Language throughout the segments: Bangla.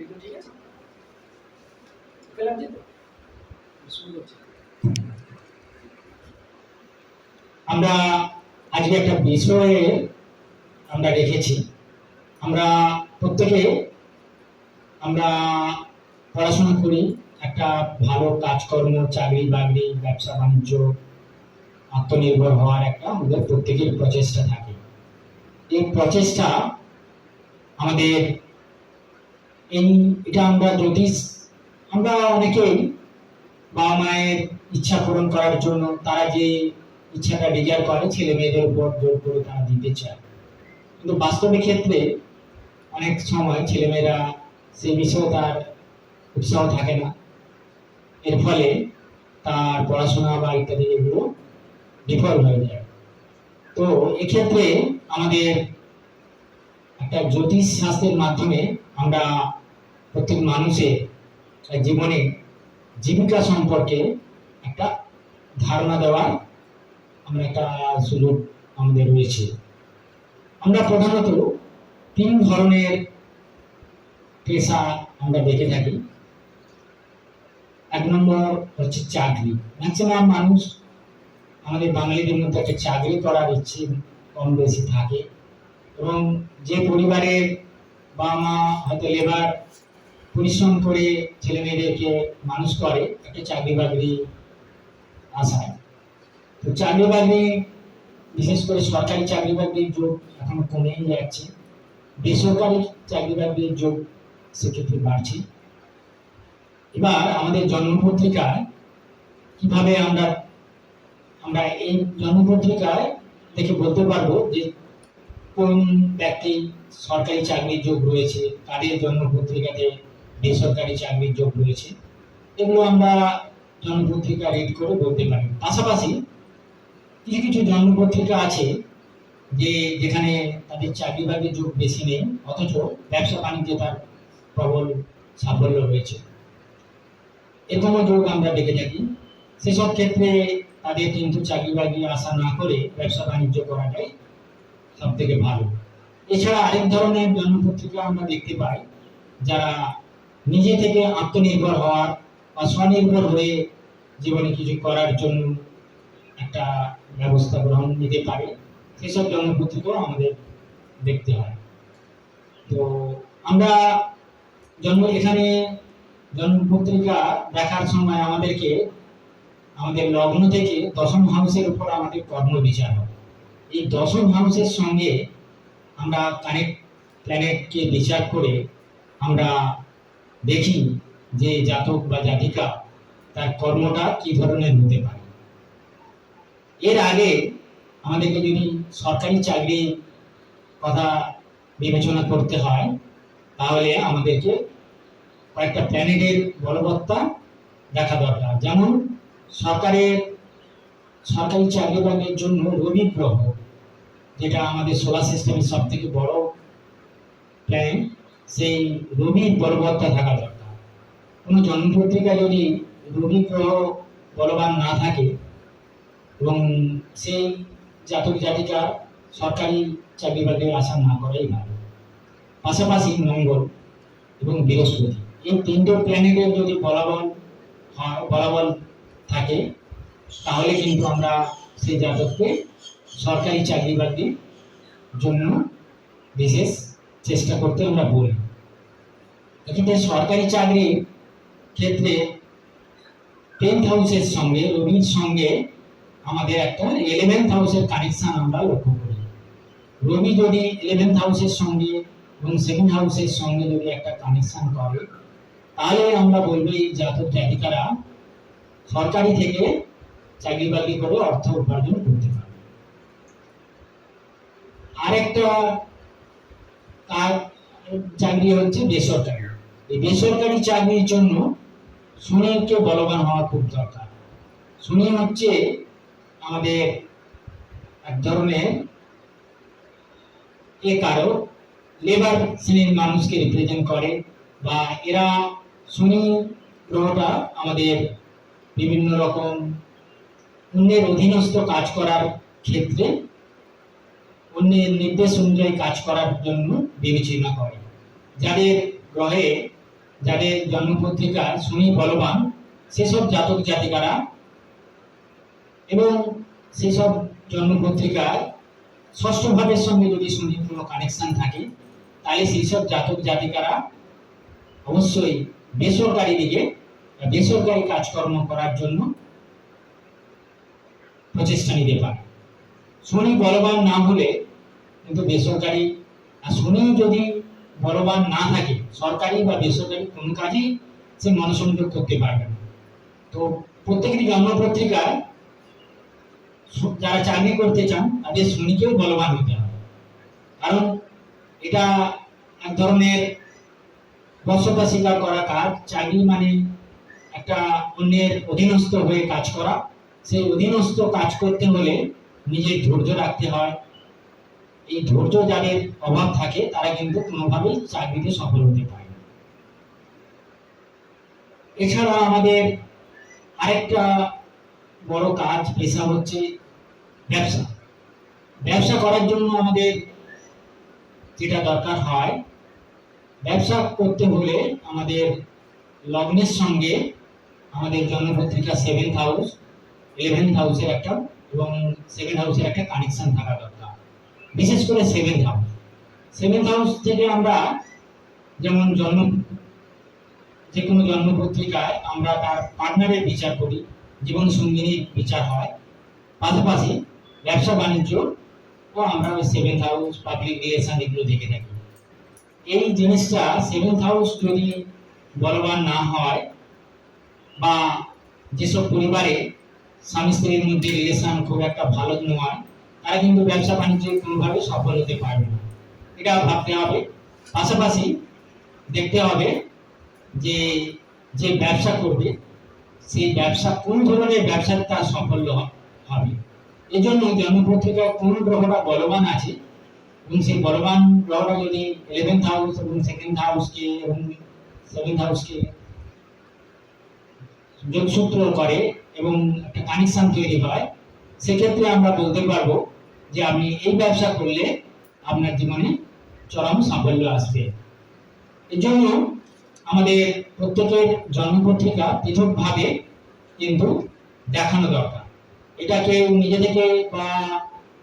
আমরা আজকে একটা বিষয়ে আমরা রেখেছি। আমরা প্রত্যেকে আমরা পড়াশোনা করি, একটা ভালো কাজকর্ম, চাকরি বাকরি, ব্যবসা বাণিজ্য, আত্মনির্ভর হওয়ার একটা আমাদের প্রত্যেকের প্রচেষ্টা থাকে। এই প্রচেষ্টা আমাদের এই এটা আমরা জ্যোতিষ আমরা অনেকেই বাবা মায়ের ইচ্ছা পূরণ করার জন্য তারা যে ইচ্ছাটা ডিজার করে, ছেলে মেয়েদের উপর জোর করে তারা দিতে চায়। কিন্তু বাস্তবে ক্ষেত্রে অনেক সময় ছেলেমেয়েরা সেই বিষয়ে তার উৎসাহ থাকে না। এর ফলে তার পড়াশোনা বা ইত্যাদি এগুলো বিফল হয়ে যায়। তো এক্ষেত্রে আমাদের একটা জ্যোতিষ শাস্ত্রের মাধ্যমে আমরা প্রত্যেক মানুষের জীবনে জীবিকা সম্পর্কে একটা ধারণা দেওয়ার আমরা একটা সুযোগ আমাদের রয়েছে। আমরা প্রধানত তিন ধরনের পেশা আমরা দেখে থাকি। এক নম্বর হচ্ছে চাকরি। ম্যাক্সিমাম মানুষ আমাদের বাঙালিদের মধ্যে একটা চাকরি করার ইচ্ছে কম বেশি থাকে এবং যে পরিবারের বাবা মা হয়তো লেবার পরিশ্রম করে ছেলে মেয়েদেরকে মানুষ করে একটা চাকরি বাকরি আশায়। তো চাকরি বাকরি বিশেষ করে সরকারি চাকরি বাকরির যোগ এখন কমেই যাচ্ছে। বেসরকারি চাকরি বাকরির যোগ সেক্ষেত্রে বাড়ছে। এবার আমাদের জন্মপত্রিকায় কীভাবে আমরা আমরা এই জন্মপত্রিকায় দেখে বলতে পারব যে কোন ব্যক্তি সরকারি চাকরির যোগ রয়েছে, কাদের জন্মপত্রিকাতে বেসরকারি চাকরির যোগ রয়েছে। এগুলো আমরা জন্মপত্রিকা রিড করে বলতে পারি। পাশাপাশি কিছু কিছু জন্মপত্রিকা আছে যে যেখানে তাদের চাকরি বাকরির যোগ বেশি নেই, অথচ ব্যবসা বাণিজ্যে তার প্রবল সাফল্য রয়েছে। এরকমও যোগ আমরা দেখে থাকি। সেসব ক্ষেত্রে তাদের কিন্তু চাকরি বাকরি আশা না করে ব্যবসা বাণিজ্য করাটাই সব থেকে ভালো। এছাড়া আরেক ধরনের জন্মপত্রিকা আমরা দেখতে পাই, যারা নিজে থেকে আত্মনির্ভর হওয়ার বা স্বনির্ভর হয়ে জীবনে কিছু করার জন্য একটা ব্যবস্থা গ্রহণ নিতে পারে, সেসব জন্মপত্রিকাও আমাদের দেখতে হয়। তো আমরা জন্ম এখানে জন্মপত্রিকা দেখার সময় আমাদেরকে, আমাদের লগ্ন থেকে দশম হাউসের উপর আমাদের কর্ম বিচার হয়। এই দশম হাউসের সঙ্গে আমরা কানেক্ট প্ল্যানেটকে বিচার করে আমরা দেখি যে জাতক বা জাতিকা তার কর্মটা কি ধরনের হতে পারে। এর আগে আমাদেরকে যদি সরকারি চাকরির কথা বিবেচনা করতে হয়, তাহলে আমাদেরকে কয়েকটা প্ল্যানেটের বলবত্তা দেখা দরকার। যেমন সরকারের, সরকারি চাকরি বাকরির জন্য রবি গ্রহ, যেটা আমাদের সোলার সিস্টেমের সব থেকে বড় প্ল্যান সেই রবির বলবত্তা থাকা দরকার। কোনো জন্মপত্রিকা যদি রবি গ্রহ বলবান না থাকে এবং সেই জাতক জাতিকা সরকারি চাকরি বাকরির আশা না করাই ভালো। পাশাপাশি মঙ্গল এবং বৃহস্পতি। এই তিনটে প্ল্যানেটের যদি বলাবল বলাবল থাকে, তাহলে কিন্তু আমরা সেই জাতককে সরকারি চাকরি বাকরির জন্য বিশেষ চেষ্টা করতে আমরা বলি। এক্ষেত্রে সরকারি চাকরির ক্ষেত্রে টেন্থ হাউসের সঙ্গে রবির সঙ্গে আমাদের একটা ইলেভেন্থ হাউসের কানেকশন আমরা লক্ষ্য করি। রবি যদি ইলেভেন্থ হাউসের সঙ্গে এবং সেকেন্ড হাউসের সঙ্গে যদি একটা কানেকশন করে, তাহলে আমরা বলব এই জাতক জাতিকারা সরকারি থেকে চাকরি বাকরি করে অর্থ উপার্জন করতে পারবে। আরেকটা কাজ, চাকরি হচ্ছে বেসরকারি। এই বেসরকারি চাকরির জন্য শনিকে বলবান হওয়া খুব দরকার। শনি হচ্ছে আমাদের এক ধরনের এ কারও লেবার শ্রেণির মানুষকে রিপ্রেজেন্ট করে বা এরা শনি গ্রহটা আমাদের বিভিন্ন রকম অন্যের অধীনস্থ কাজ করার ক্ষেত্রে, অন্যের নির্দেশ অনুযায়ী কাজ করার জন্য বিবেচনা করে। যাদের গ্রহে যাদের জন্মপত্রিকা শনি বলবান, সেসব জাতক জাতিকারা এবং সেসব জন্মপত্রিকায় ষষ্ঠ ভাবের সঙ্গে যদি শনির কোনো কানেকশন থাকে, তাহলে সেই সব জাতক জাতিকারা অবশ্যই বেসরকারি দিকে বেসরকারি কাজকর্ম করার জন্য প্রচেষ্টা নিতে পারে। শনি বলবান না হলে কিন্তু বেসরকারি, আর শনি যদি বলবান না থাকে, সরকারি বা বেসরকারি কোনো কাজেই সে মনোসংযোগ করতে পারবে না। তো প্রত্যেকটি জন্মপত্রিকায় যারা চাকরি করতে চান, তাদের শনিকেও বলবান হতে হবে। কারণ এটা এক ধরনের বশ্যতা স্বীকার করা কাজ, চাকরি মানে একটা অন্যের অধীনস্থ হয়ে কাজ করা। সেই অধীনস্থ কাজ করতে হলে নিজের ধৈর্য রাখতে হয় এই ধৈর্য যাদের অভাব থাকে, তারা কিন্তু কোনোভাবেই চাকরিতে সফল হতে পারে না। এছাড়া আমাদের আরেকটা বড় কাজ পেশা হচ্ছে ব্যবসা। ব্যবসা করার জন্য আমাদের যেটা দরকার হয়, ব্যবসা করতে হলে আমাদের লগ্নের সঙ্গে আমাদের জন্মপত্রিকা সেভেন্থ হাউস ইলেভেন্থ হাউসের একটা এবং সেকেন্ড হাউসের একটা কানেকশন থাকা দরকার। বিশেষ করে সেভেন্থ হাউস সেভেন্থ হাউস থেকে আমরা যেমন জন্ম যে কোনো জন্মপত্রিকায় আমরা তার পার্টনারের বিচার করি, জীবন সঙ্গিনীর বিচার হয়। পাশাপাশি ব্যবসা বাণিজ্য ও আমরা ওই সেভেন্থ হাউস পাবলিক রিলেশন এগুলো দেখে থাকি। এই জিনিসটা সেভেন্থ হাউস যদি বলবান না হয় বা যেসব পরিবারে স্বামী স্ত্রীর মধ্যে রিলেশন খুব একটা ভালো নয় তারা কিন্তু ব্যবসা বাণিজ্যে কোনোভাবে সফল হতে পারবে না। এটা ভাবতে হবে। পাশাপাশি দেখতে হবে যে যে ব্যবসা করবে, সেই ব্যবসা কোন ধরনের ব্যবসার তার সাফল্য হবে। এই জন্য জন্মপত্রিকায় কোন গ্রহটা বলবান আছে, এবং সেই বলবান গ্রহটা যদি ইলেভেন্থ হাউস এবং সেকেন্ড হাউসকে এবং সেভেন্থ হাউসকে যোগসূত্র করে এবং একটা কানেকশন তৈরি হয়, সেক্ষেত্রে আমরা বলতে পারব যে আপনি এই ব্যবসা করলে আপনার জীবনে চরম সাফল্য আসবে। এর জন্য আমাদের প্রত্যেকের জন্মপত্রিকা পৃথকভাবে কিন্তু দেখানো দরকার। এটা কেউ নিজে থেকে বা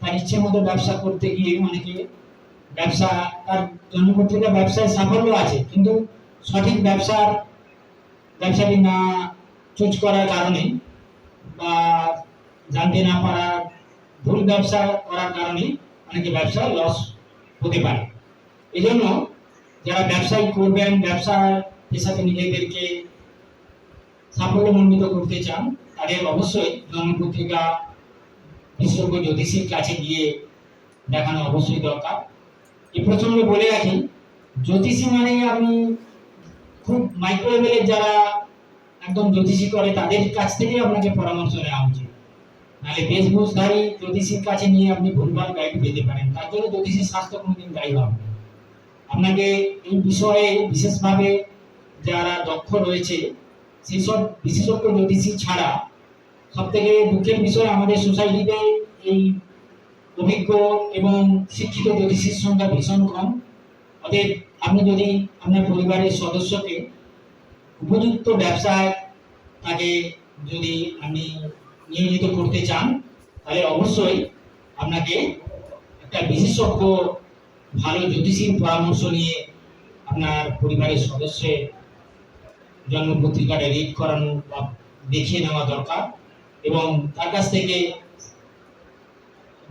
তার ইচ্ছে মতো ব্যবসা করতে গিয়ে অনেকে ব্যবসা, তার জন্মপত্রিকা ব্যবসায় সাফল্য আছে, কিন্তু সঠিক ব্যবসার, ব্যবসাটি না চুজ করার কারণে বা জানতে না পারার ভুল ব্যবসা করার কারণে অনেকে ব্যবসায় লস হতে পারে। এই জন্য যারা ব্যবসায়ী করবেন, ব্যবসা পেশাতে নিজেদেরকে সাফল্যমণ্ডিত করতে চান, তাদের অবশ্যই জন্মপত্রিকা বিশেষজ্ঞ জ্যোতিষীর কাছে গিয়ে দেখানো অবশ্যই দরকার। এই প্রসঙ্গে বলে রাখি, জ্যোতিষী মানে আমি খুব মাইক্রো লেভেলের যারা একদম জ্যোতিষী করে, তাদের কাছ থেকে আপনাকে পরামর্শ নেওয়া উচিত। নাহলে বেশভূষধারী জ্যোতিষীর কাছে নিয়ে আপনি ভুলভাল গাইড পেতে পারেন। তার জন্য জ্যোতিষীর স্বাস্থ্য কোনোদিন দায়ী হবে আপনাকে এই বিষয়ে বিশেষভাবে যারা দক্ষ রয়েছে সেই সব বিশেষজ্ঞ জ্যোতিষী ছাড়া সব থেকে দুঃখের বিষয় আমাদের সোসাইটিতে এই অভিজ্ঞ এবং শিক্ষিত জ্যোতিষীর সংখ্যা ভীষণ কম। অতএব আপনি যদি আপনার পরিবারের সদস্যকে উপযুক্ত ব্যবসায় তাকে যদি আপনি নিয়োজিত করতে চান, তাহলে অবশ্যই আপনাকে একটা বিশেষজ্ঞ, ভালো জ্যোতিষীর পরামর্শ নিয়ে আপনার পরিবারের সদস্যের জন্ম পত্রিকাটা রিড করানো বা দেখিয়ে নেওয়া দরকার এবং তার কাছ থেকে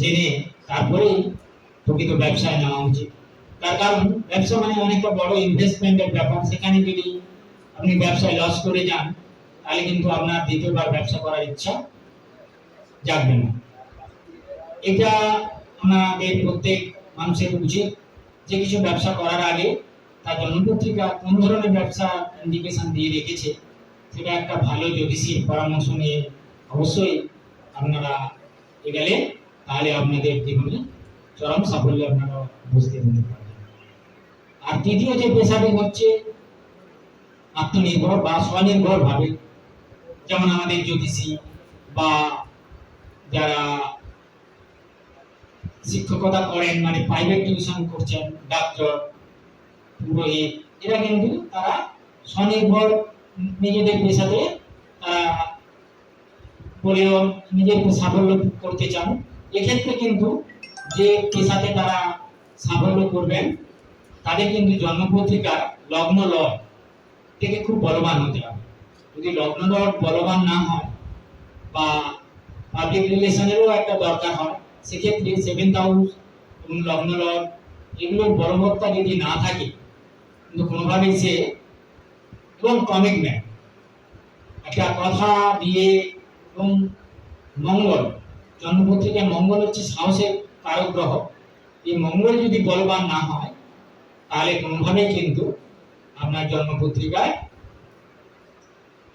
জেনে তারপরেই প্রকৃত ব্যবসায় নেওয়া উচিত। তার কারণ, ব্যবসা মানে অনেকটা বড় ইনভেস্টমেন্টের ব্যাপার। সেখানে যদি আপনি ব্যবসায় লস করে যান, তাহলে কিন্তু আপনার দ্বিতীয়বার ব্যবসা করার ইচ্ছা জাগবে না। এটা আমাদের প্রত্যেক মানুষের উচিত যে কিছু ব্যবসা করার আগে তার জন্মপত্রিকা কোন ধরনের ব্যবসা ইন্ডিকেশন দিয়ে রেখেছে, সেটা একটা ভালো জ্যোতিষীর পরামর্শ নিয়ে অবশ্যই আপনারা এগেলে তাহলে আপনাদের জীবনে চরম সাফল্য আপনারা বুঝতে পারবেন। আর তৃতীয় যে পেশাটি হচ্ছে আত্মনির্ভর বা স্বনির্ভর ভাবে যেমন আমাদের জ্যোতিষী বা যারা শিক্ষকতা করেন মানে প্রাইভেট টিউশন করছেন, ডাক্তার, পুরোহিত, এরা কিন্তু তারা স্বনির্ভর নিজেদের পেশাতে তারা বলেও নিজের সাফল্য করতে চান। এক্ষেত্রে কিন্তু যে পেশাতে তারা সাফল্য করবেন, তাদের কিন্তু জন্মপত্রিকার লগ্ন লয় থেকে খুব বলবান হতে হবে। যদি লগ্ন লট বলবান না হয় বা পাবলিক রিলেশনেরও একটা দরকার হয়। সেক্ষেত্রে সেভেন্থ হাউস এবং লগ্ন লট এগুলোর বলবত্তা যদি না থাকে, কিন্তু কোনোভাবেই সে এবং কমিটমেন্ট একটা কথা দিয়ে এবং মঙ্গল জন্মপত্রিকায় মঙ্গল হচ্ছে সাহসের কারক গ্রহ এই মঙ্গল যদি বলবান না হয়, তাহলে কোনোভাবেই কিন্তু আপনার জন্মপত্রিকায়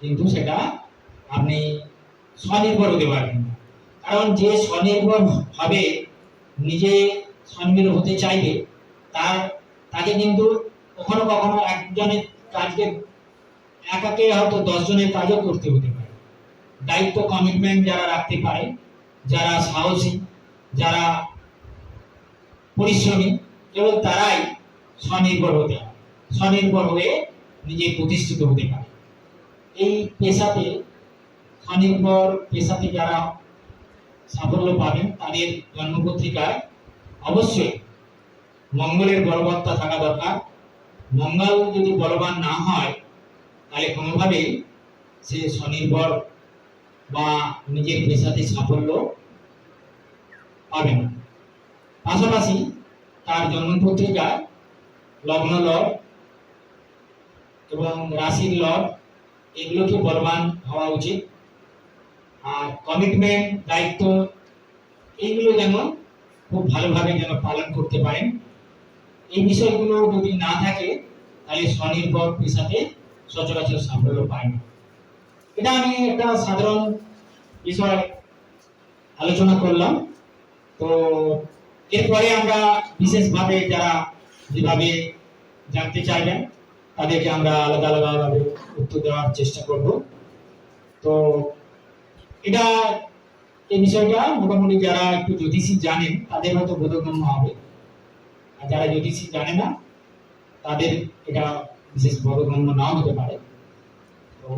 কিন্তু সেটা আপনি স্বনির্ভর হতে পারবেন কারণ যে স্বনির্ভর হবে নিজে স্বনির্ভর হতে চাইবে, তার, তাকে কিন্তু কখনো কখনো একজনের কাজকে একাকে হয়তো দশজনের কাজও করতে হতে পারে। দায়িত্ব কমিটমেন্ট যারা রাখতে পারে, যারা সাহসী, যারা পরিশ্রমী, কেবল তারাই স্বনির্ভর হতে হয় স্বনির্ভর হয়ে নিজে প্রতিষ্ঠিত হতে পারে। এই পেশাতে স্বনির্ভর পেশাতে যারা সাফল্য পাবেন, তাদের জন্মপত্রিকায় অবশ্যই মঙ্গলের বলবত্তা থাকা দরকার। মঙ্গল যদি বলবান না হয়, তাহলে কোনোভাবেই সে স্বনির্ভর বা নিজের পেশাতে সাফল্য পাবে না। পাশাপাশি তার জন্মপত্রিকায় লগ্ন লট এবং রাশির লট এগুলোকে বলবান হওয়া উচিত। আর কমিটমেন্ট দায়িত্ব, এইগুলো যেন খুব ভালোভাবে যেন পালন করতে পারেন। এই বিষয়গুলো যদি না থাকে, তাহলে স্বনির্ভর পেশাতে সচরাচর সাফল্য পায় না। এটা আমি একটা সাধারণ বিষয় আলোচনা করলাম। তো এরপরে আমরা বিশেষভাবে যারা যেভাবে জানতে চাইবেন, তাদেরকে আমরা আলাদা আলাদাভাবে উত্তর দেওয়ার চেষ্টা করব। তো এটা এই বিষয়টা মোটামুটি যারা একটু জ্যোতিষী জানেন, তাদের হয়তো বোধগম্য হবে। আর যারা জ্যোতিষী জানে না, তাদের এটা বিশেষ বোধগম্য নাও হতে পারে। তো